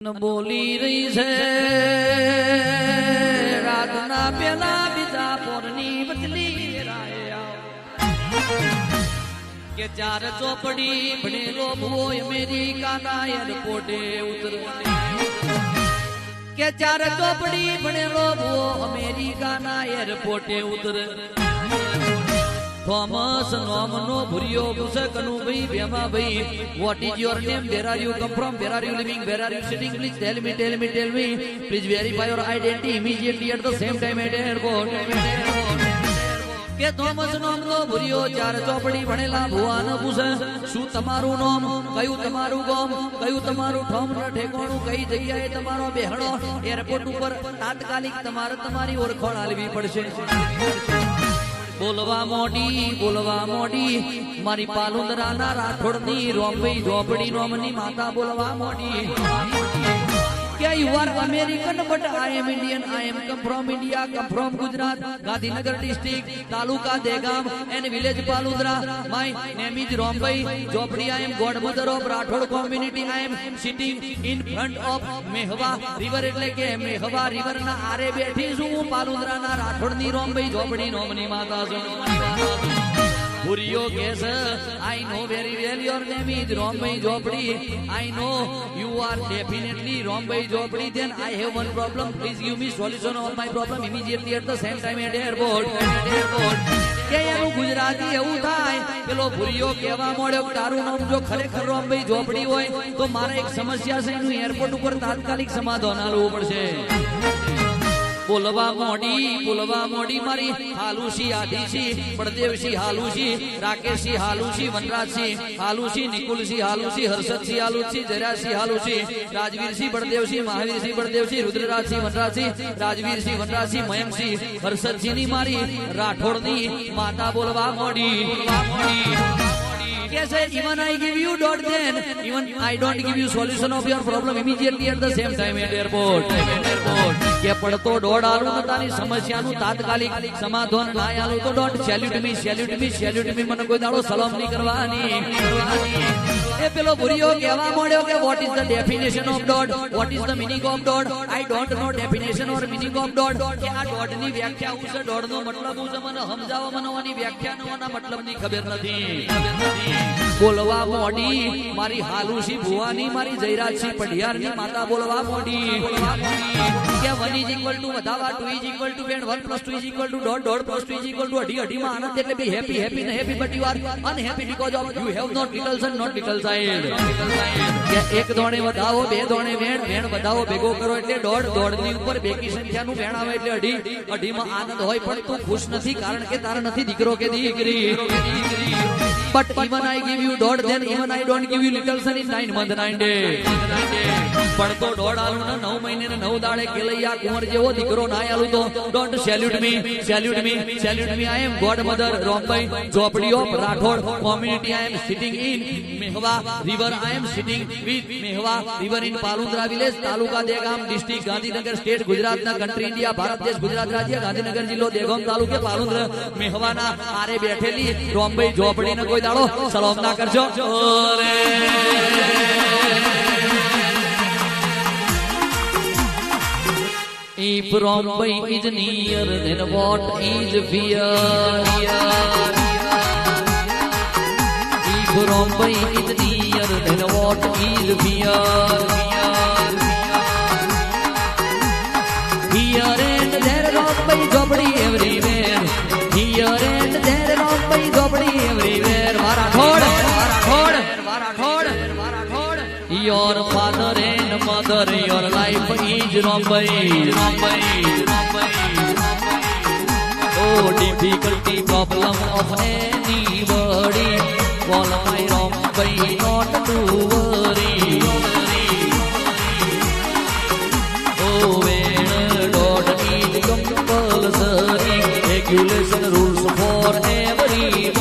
બોલી રહી છે. રાતના પેલા બીજા પોરની બદલી કે ચાર ચોપડી ભણેલો મેરી કાના એરપોર્ટે ઉતર કે ચાર ચોપડી ભણેલો ભૂવો અમેરિકાના એરપોર્ટે ઉતર થોમસ નોમનો ભૂરિયો પૂછે Kanubhai Bhemabhai what is your name where are you come from where are you living where are you sitting please tell me tell me tell me please verify your identity immediately at the same time at airport કે Thomas નોમનો ભૂર્યો ચાર ચોપડી ભણેલા ભુવાન પૂછે. શું તમારું નામ? કયું તમારું ગામ? કયું તમારું ઠોમ ને ઠેકાણું? કઈ જગ્યાએ તમારો બેહણો? એરપોર્ટ ઉપર તાત્કાલિક તમારે તમારી ઓળખાણ આલવી પડશે. બોલવા મોડી બોલવા મોડી. મારી પાલુંદરાના રાઠોડની રોંબઈ ઝોપડી રોમની માતા બોલવા મોડી. કે you are American but I am Indian I am come from India come from Gujarat Gandhinagar district taluka Dehgam and village Palundra my name is Rombai Zopdi I am god mother of Rathod community I am sitting in front of river એટલે કે મેહવા રિવરના આરે બેઠી છું. હું પાલુંદરાના રાઠોડની રોંબઈ ઝોપડી નોમની માતા છું ભૂરિયો કે છે I know very well your name is Rombai Zopdi I know you are definitely Rombai Zopdi then I have one problem please give me solution of my problem immediately at the same time at airport airport કે ગુજરાતી એવું થાય. પેલો ભૂરિયો કેવા મળ્યો તારું નામ જો ખરેખર રોમભાઈ ઝોપડી હોય, તો મારે એક સમસ્યા છે. એનું એરપોર્ટ ઉપર તાત્કાલિક સમાધાન આલવું પડશે. બોલવા મોડી બોલવા મોડી મારી હાલુસી આધીસી પડદેવસી હાલુસી રાકેશી હાલુસી વનરાજસી હાલુસી નિકુલસી હાલુસી હર્ષદસી હાલુસી જયરાજસી હાલુસી રાજવીરસી બળદેવસી મહાવીરસી બળદેવસી રુદ્રરાજસી વનરાજસી રાજવીરસી વનરાજસી મયંકસી હર્ષદજીની મારી રાઠોડની માતા બોલવા મોડી બોલવા મોડી કે છે even I give you dot then, even I don't give you solution of your problem immediately at the same time at airport airport. કે પડતો દોડ આલું તારી સમસ્યાનું તાત્કાલિક સમાધાન ના આલું તો don't salute me salute me salute me મને કોઈ દાડો સલામ નહીં કરવાની. એ પેલો ભૂરીઓ કહેવા માંડ્યો કે what is the definition of dot what is the meaning of dot I don't know definition or meaning of dot કે આ ડોટની વ્યાખ્યા હું છે. ડોટ નો મતલબ હું છે. મને સમજાવો, મને આની વ્યાખ્યા નો આના મતલબની ખબર નથી ખબર નથી. બોલવા મોડી મારી હાલુસી ભુવાની, મારી જયરાજસિંહ પઢિયારની માતા બોલવા મોડી. કે વન ઇઝ દોઢ દોઢ અઢી. ને એક દોણે વધાવો બે દોણે વેણ વેણ વધાવો ભેગો કરો એટલે દોઢ દોઢની ઉપર બેકી સંખ્યાનું વેણ આવે એટલે અઢી. અઢીમાં આનંદ હોય પણ તું ખુશ નથી કારણ કે તારા નથી દીકરો કે દીકરી. But even I give you dot, then even I don't give you little son in nine month, nine day. પણ તો દોઢ આલુ ને નવ મહિને નવ દાડે કેલૈયા કુંવર જેવો દીકરો ના આલુ તો don't salute me salute me salute me I am god mother Rombai Zopdi of Rathod community I am sitting in Mehva river I am sitting with Mehva river in Palundra village taluka Dehgam district Gandhinagar state ગુજરાતના country India Bharat દેશ ગુજરાત રાજ્ય ગાંધીનગર જિલ્લો દેગામ તાલુકે પાલુંદ્ર મેહવાના આરે બેઠેલી રોમભાઈ ઝોપડીને કોઈ દાડો સલામ ના કરજો ઓરે. If by is near, then what is fear? from by is near, then what is fear? Here and there, Rombay Jobdi everywhere. Here and there, Rombay Jobdi everywhere. Marathon, marathon, marathon. Your father and your life is Rombay, Rombay, Rombay. Oh, difficulty, problem of anybody. Call my Rombay, not to worry. Oh, when dot is compulsory, regulation rules for everybody.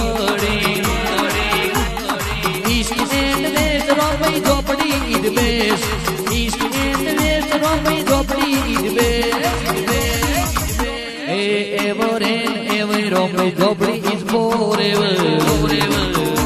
રોપણી ઝોપડી ઈદ બેસ east and west રોપણી ઝોપડી ઈદ બેસ a ever and ever રોપણી Jhopdi is for ever for ever